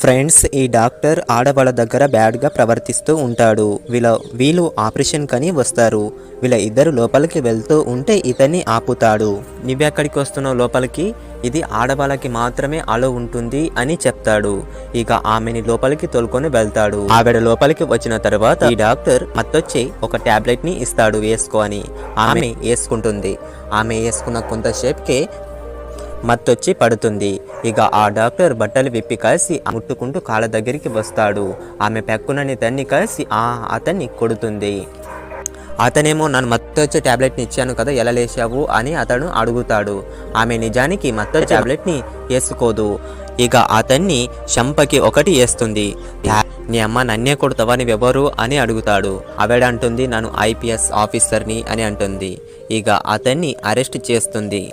Friends ఈ doctor ఆడవాళ్ళ దగ్గర బ్యాడ్గా ప్రవర్తిస్తూ ఉంటాడు. వీళ్ళ వీళ్ళు ఆపరేషన్ కని వస్తారు. వీళ్ళ ఇద్దరు లోపలికి వెళ్తూ ఉంటే ఇతన్ని ఆపుతాడు. నువ్వెక్కడికి వస్తున్నావు లోపలికి? ఇది ఆడవాళ్ళకి మాత్రమే అలో ఉంటుంది అని చెప్తాడు. ఇక ఆమెని లోపలికి తోలుకొని వెళ్తాడు. ఆవిడ లోపలికి వచ్చిన తర్వాత ఈ డాక్టర్ మత్తొచ్చి ఒక టాబ్లెట్ని ఇస్తాడు వేసుకో అని. ఆమె వేసుకుంటుంది. ఆమె వేసుకున్న కొంతసేపుకే మత్తొచ్చి పడుతుంది. ఇక ఆ డాక్టర్ బట్టలు విప్పి కలిసి ముట్టుకుంటూ కాళ్ళ దగ్గరికి వస్తాడు. ఆమె పెక్కునని తన్ని కలిసి ఆ అతన్ని కొడుతుంది. అతనేమో నన్ను మత్తొచ్చే ట్యాబ్లెట్ని ఇచ్చాను కదా ఎలా లేచావు? అని అతను అడుగుతాడు. ఆమె నిజానికి మత్త ట్యాబ్లెట్ని వేసుకోదు. ఇక అతన్ని చంపకి ఒకటి వేస్తుంది. నీ అమ్మ నన్నే కొడతావా నువ్వెవరు అని అడుగుతాడు. ఆవిడ అంటుంది నన్ను ఐపీఎస్ ఆఫీసర్ని అని అంటుంది. ఇక అతన్ని అరెస్ట్ చేస్తుంది.